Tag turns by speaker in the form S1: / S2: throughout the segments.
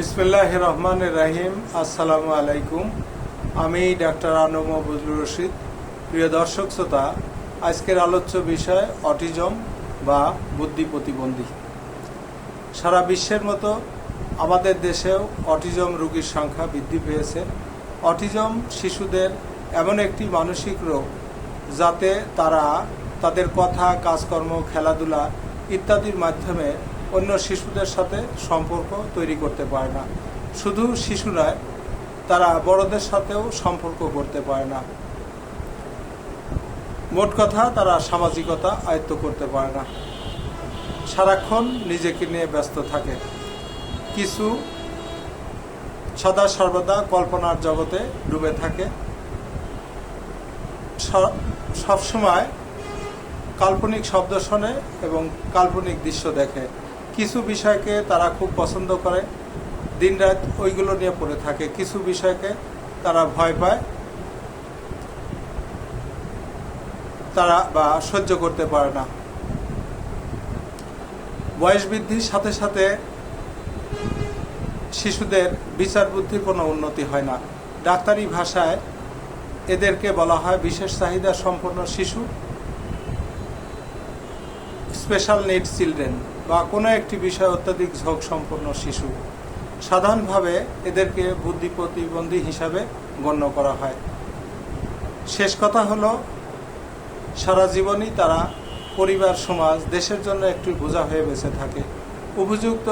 S1: বিসমিল্লাহ রহমান রাহিম আসসালামু আলাইকুম আমি ডাক্তার আনম বজলুর রশিদ। প্রিয় দর্শক শ্রোতা, আজকের আলোচ্য বিষয় অটিজম বা বুদ্ধি প্রতিবন্ধী। সারা বিশ্বের মতো আমাদের দেশেও অটিজম রোগীর সংখ্যা বৃদ্ধি পেয়েছে। অটিজম শিশুদের এমন একটি মানসিক রোগ, যাতে তারা তাদের কথা, কাজকর্ম, খেলাধুলা ইত্যাদির মাধ্যমে অন্য শিশুদের সাথে সম্পর্ক তৈরি করতে পারে না। শুধু শিশু নয় তারা বড়দের সাথেও সম্পর্ক করতে পারে না। মোট কথা, তারা সামাজিকতা আয়ত্ত করতে পারে না। সারাক্ষণ নিজেকে নিয়ে ব্যস্ত থাকে। কিছু সদা সর্বদা কল্পনার জগতে ডুবে থাকে। সবসময় কাল্পনিক শব্দ শোনে এবং কাল্পনিক দৃশ্য দেখে। কিছু বিষয়কে তারা খুব পছন্দ করে। দিনরাত ওইগুলো নিয়ে পড়ে থাকে। কিছু বিষয়কে তারা ভয় পায়। তারা বা সহ্য করতে পারে না। বয়স বৃদ্ধির সাথে সাথে শিশুদের বিচার বুদ্ধির কোনো উন্নতি হয় না। ডাক্তারি ভাষায় এদেরকে বলা হয় বিশেষ চাহিদা সম্পন্ন শিশু। স্পেশাল নিড চিলড্রেন বা কোনো একটি বিষয় অত্যাধিক ঝোঁক সম্পন্ন শিশু, সাধারণভাবে এদেরকে বুদ্ধি প্রতিবন্ধী হিসাবে গণ্য করা হয়। শেষ কথা হলো, সারা জীবনই তারা পরিবার, সমাজ, দেশের জন্য একটু বোঝা হয়ে বেঁচে থাকে। উপযুক্ত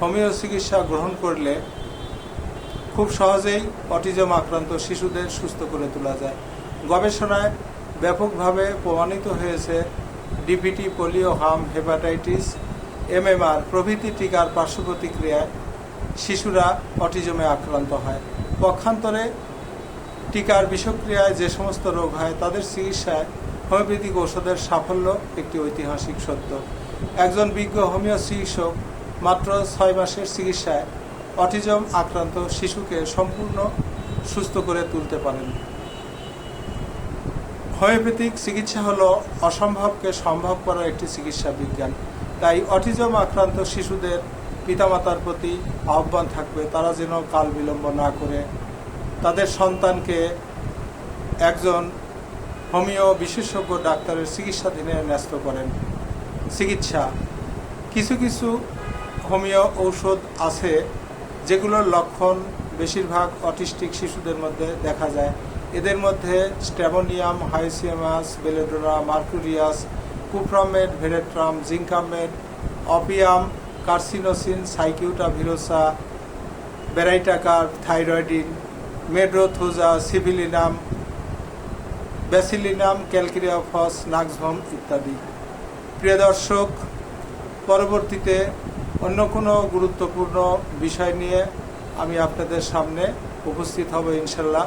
S1: হোমিও চিকিৎসা গ্রহণ করলে খুব সহজেই অটিজম আক্রান্ত শিশুদের সুস্থ করে তোলা যায়। গবেষণায় ব্যাপকভাবে প্রমাণিত হয়েছে ডিপিটি পোলিও হাম হেপাটাইটিস এমএমআর প্রভৃতি টিকার পার্শ্ব প্রতিক্রিয়ায় শিশুরা অটিজমে আক্রান্ত হয়। পক্ষান্তরে টিকার বিষক্রিয়ায় যে সমস্ত রোগ হয়, তাদের চিকিৎসায় হোমিওপ্যাথিক ঔষধের সাফল্য একটি ঐতিহাসিক সত্য। একজন বিজ্ঞ হোমিও চিকিৎসক মাত্র ছয় মাসের চিকিৎসায় অটিজম আক্রান্ত শিশুকে সম্পূর্ণ সুস্থ করে তুলতে পারেন। হোমিওপ্যাথিক চিকিৎসা হলো অসম্ভবকে সম্ভব করার একটি চিকিৎসা বিজ্ঞান। তাই অটিজম আক্রান্ত শিশুদের পিতামাতার প্রতি আহ্বান থাকবে, তারা যেন কাল বিলম্ব না করে। তাদের সন্তানকে একজন হোমিও বিশেষজ্ঞ ডাক্তারের চিকিৎসাধীনে ন্যস্ত করেন। চিকিৎসা। কিছু কিছু হোমিও ঔষধ আছে, যেগুলোর লক্ষণ বেশিরভাগ অটিস্টিক শিশুদের মধ্যে দেখা যায়। এদের মধ্যে stramonium hyoscyamus belladonna mercurius cuprum met veratrum zincum met opium, carcinosin, cicuta virosa baryta carb thyroidinum, মেড্রোথোজা, syphilinum, bacillinum, calcarea phos nux vomica ইত্যাদি। প্রিয় দর্শক, পরবর্তীতে অন্য কোনো গুরুত্বপূর্ণ বিষয় নিয়ে আমি আপনাদের সামনে উপস্থিত হব ইনশাল্লাহ।